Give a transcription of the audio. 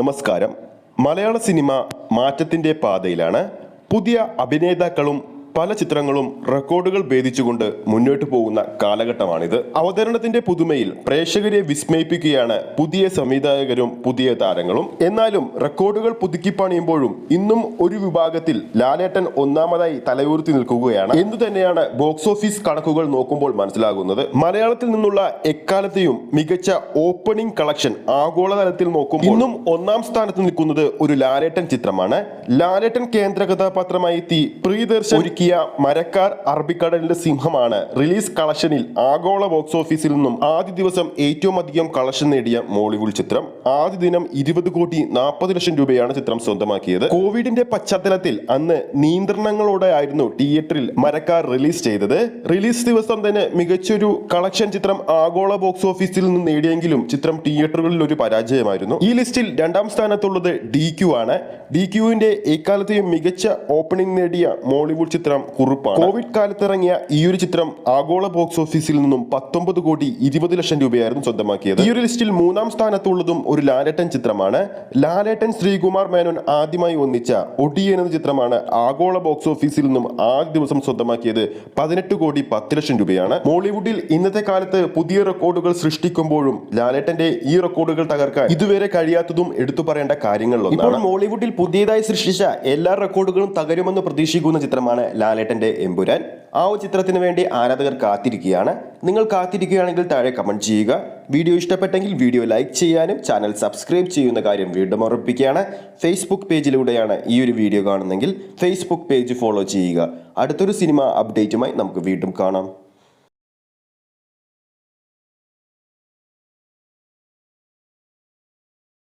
നമസ്കാരം. മലയാള സിനിമ മാറ്റത്തിന്റെ പാതയിലാണ് പുതിയ അഭിനേതാക്കളും പല ചിത്രങ്ങളും റെക്കോർഡുകൾ ഭേദിച്ചുകൊണ്ട് മുന്നോട്ട് പോകുന്ന കാലഘട്ടമാണിത്. അവതരണത്തിന്റെ പുതുമയിൽ പ്രേക്ഷകരെ വിസ്മയിപ്പിക്കുകയാണ് പുതിയ സംവിധായകരും പുതിയ താരങ്ങളും. എന്നാലും റെക്കോർഡുകൾ പുതുക്കി പണിയുമ്പോഴും ഇന്നും ഒരു വിഭാഗത്തിൽ ലാലേട്ടൻ ഒന്നാമതായി തലയൂർത്തി നിൽക്കുകയാണ്. എന്ന് തന്നെയാണ് ബോക്സ് ഓഫീസ് കണക്കുകൾ നോക്കുമ്പോൾ മനസ്സിലാകുന്നത്. മലയാളത്തിൽ നിന്നുള്ള എക്കാലത്തെയും മികച്ച ഓപ്പണിംഗ് കളക്ഷൻ ആഗോളതലത്തിൽ നോക്കുമ്പോൾ ഇന്നും ഒന്നാം സ്ഥാനത്ത് നിൽക്കുന്നത് ഒരു ലാലേട്ടൻ ചിത്രമാണ്. ലാലേട്ടൻ കേന്ദ്ര കഥാപാത്രമായി എത്തി പ്രിയദർശൻ ഒരുക്കിയ മരക്കാർ അറബിക്കടലിന്റെ സിംഹമാണ്. റിലീസ് കളക്ഷനിൽ ആഗോള ബോക്സ് ഓഫീസിൽ നിന്നും ആദ്യ ദിവസം ഏറ്റവും അധികം കളക്ഷൻ നേടിയ മോളിവുഡ് ചിത്രം. ആദ്യ ദിനം ഇരുപത് കോടി നാൽപ്പത് ലക്ഷം രൂപയാണ് ചിത്രം സ്വന്തമാക്കിയത്. കോവിഡിന്റെ പശ്ചാത്തലത്തിൽ അന്ന് നിയന്ത്രണങ്ങളോടെ ആയിരുന്നു തിയേറ്ററിൽ മരക്കാർ റിലീസ് ചെയ്തത്. റിലീസ് ദിവസം തന്നെ മികച്ചൊരു കളക്ഷൻ ചിത്രം ആഗോള ബോക്സ് ഓഫീസിൽ നിന്ന് നേടിയെങ്കിലും ചിത്രം തിയേറ്ററുകളിൽ ഒരു പരാജയമായിരുന്നു. ഈ ലിസ്റ്റിൽ രണ്ടാം സ്ഥാനത്തുള്ളത് ഡി ക്യു ആണ്. ഡി ക്യുവിന്റെ എക്കാലത്തെയും മികച്ച ഓപ്പണിംഗ് നേടിയ മോളിവുഡ് ചിത്രം കുറുപ്പാണ്. കോവിഡ് കാലത്തിറങ്ങിയ ഈ ഒരു ചിത്രം ആഗോള ബോക്സ് ഓഫീസിൽ നിന്നും പത്തൊമ്പത് കോടി ഇരുപത് ലക്ഷം രൂപയായിരുന്നു സ്വന്തമാക്കിയത്. ഈ ഒരു ലിസ്റ്റിൽ മൂന്നാം സ്ഥാനത്തുള്ളതും ഒരു ലാലേട്ടൻ ചിത്രമാണ്. ലാലേട്ടൻ ശ്രീകുമാർ മേനോൻ ആദ്യമായി ഒന്നിച്ച ഒടിയൻ എന്ന ചിത്രമാണ് ആഗോള ബോക്സ് ഓഫീസിൽ നിന്നും ആദ്യ ദിവസം സ്വന്തമാക്കിയത്. പതിനെട്ട് കോടി പത്ത് ലക്ഷം രൂപയാണ്. മോളിവുഡിൽ ഇന്നത്തെ കാലത്ത് പുതിയ റെക്കോർഡുകൾ സൃഷ്ടിക്കുമ്പോഴും ലാലേട്ടന്റെ ഈ റെക്കോർഡുകൾ തകർക്കാൻ ഇതുവരെ കഴിയാത്തതും എടുത്തു പറയേണ്ട കാര്യങ്ങളിലൊന്നാണ്. മോളിവുഡിൽ പുതിയതായി സൃഷ്ടിച്ച എല്ലാ റെക്കോർഡുകളും തകരുമെന്ന് പ്രതീക്ഷിക്കുന്ന ചിത്രമാണ് ലാലേട്ടന്റെ എമ്പുരാൻ. ആ ഒരു ചിത്രത്തിന് വേണ്ടി ആരാധകർ കാത്തിരിക്കുകയാണ്. നിങ്ങൾ കാത്തിരിക്കുകയാണെങ്കിൽ താഴെ കമന്റ് ചെയ്യുക. വീഡിയോ ഇഷ്ടപ്പെട്ടെങ്കിൽ വീഡിയോ ലൈക്ക് ചെയ്യാനും ചാനൽ സബ്സ്ക്രൈബ് ചെയ്യുന്ന കാര്യം വീണ്ടും ഉറപ്പിക്കുകയാണ്. ഫേസ്ബുക്ക് പേജിലൂടെയാണ് ഈ ഒരു വീഡിയോ കാണുന്നെങ്കിൽ ഫേസ്ബുക്ക് പേജ് ഫോളോ ചെയ്യുക. അടുത്തൊരു സിനിമ അപ്ഡേറ്റുമായി നമുക്ക് വീണ്ടും കാണാം.